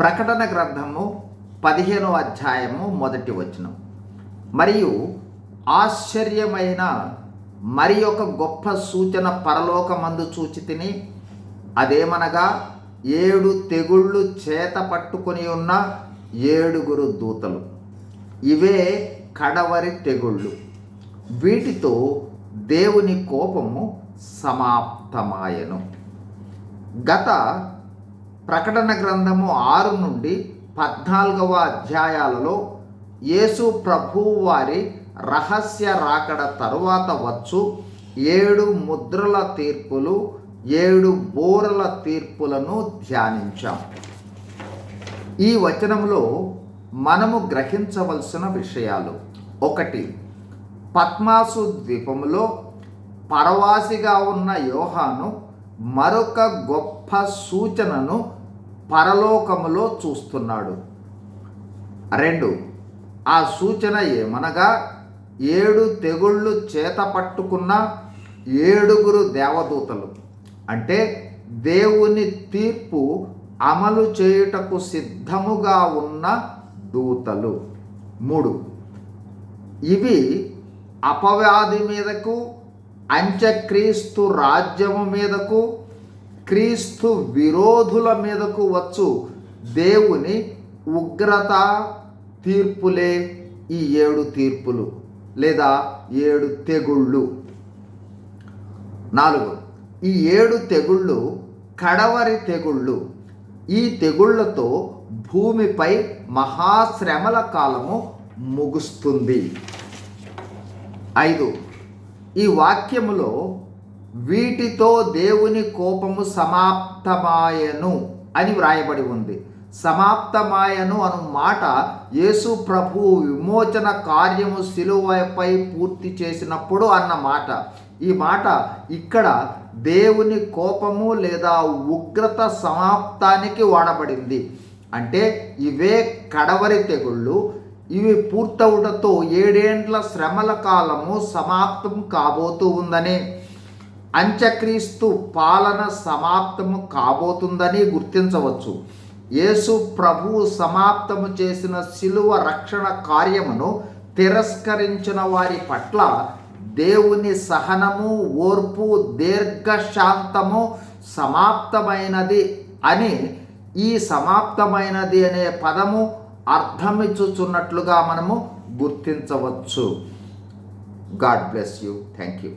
ప్రకటన గ్రంథము పదిహేనో అధ్యాయము మొదటి వచనం. మరియు ఆశ్చర్యమైన మరి ఒక గొప్ప సూచన పరలోకమందు చూచి తిని అదేమనగా ఏడు తెగుళ్ళు చేత పట్టుకొని ఉన్న ఏడుగురు దూతలు. ఇవే కడవరి తెగుళ్ళు. వీటితో దేవుని కోపము సమాప్తమాయను. గత ప్రకటన గ్రంథము ఆరు నుండి పద్నాలుగవ అధ్యాయాలలో యేసు ప్రభువు వారి రహస్య రాకడ తరువాత వచ్చు. ఏడు ముద్రల తీర్పులు ఏడు బోరల తీర్పులను ధ్యానించాం. ఈ వచనంలో మనము గ్రహించవలసిన విషయాలు. ఒకటి పద్మాసు ద్వీపములో పరవాసిగా ఉన్న యోహాను మరొక గొప్ప సూచనను పరలోకములో చూస్తున్నాడు. రెండు ఆ సూచన ఏమనగా ఏడు తెగుళ్ళు చేత పట్టుకున్న ఏడుగురు దేవదూతలు. అంటే దేవుని తీర్పు అమలు చేయుటకు సిద్ధముగా ఉన్న దూతలు. మూడు ఇవి అపవ్యాధి మీదకు అంత్యక్రీస్తు రాజ్యము మీదకు క్రీస్తు విరోధుల మీదకు వచ్చు. దేవుని ఉగ్రత తీర్పులే ఈ ఏడు తీర్పులు లేదా ఏడు తెగుళ్ళు. నాలుగు ఈ ఏడు తెగుళ్ళు కడవరి తెగుళ్ళు. ఈ తెగుళ్ళతో భూమిపై మహాశ్రమల కాలము ముగుస్తుంది. ఐదు ఈ వాక్యములో వీటితో దేవుని కోపము సమాప్తమాయను అని వ్రాయబడి ఉంది. సమాప్తమాయను అను మాట యేసు ప్రభు విమోచన కార్యము శిలువపై పూర్తి చేసినప్పుడు అన్న మాట. ఈ మాట ఇక్కడ దేవుని కోపము లేదా ఉగ్రత సమాప్తానికి వాడబడింది. అంటే ఇవే కడవరి తెగుళ్ళు ఇవి పూర్తవుటతో ఏడేండ్ల శ్రమల కాలము సమాప్తం కాబోతూ ఉందని. అంత్యక్రీస్తు పాలన సమాప్తము కాబోతుందని గుర్తించవచ్చు. యేసు ప్రభువు సమాప్తము చేసిన శిలువ రక్షణ కార్యమును తిరస్కరించిన వారి పట్ల దేవుని సహనము ఓర్పు దీర్ఘశాంతము సమాప్తమైనది అని ఈ సమాప్తమైనది అనే పదము అర్థమిచ్చుచున్నట్లుగా మనము గుర్తించవచ్చు. God bless you. Thank you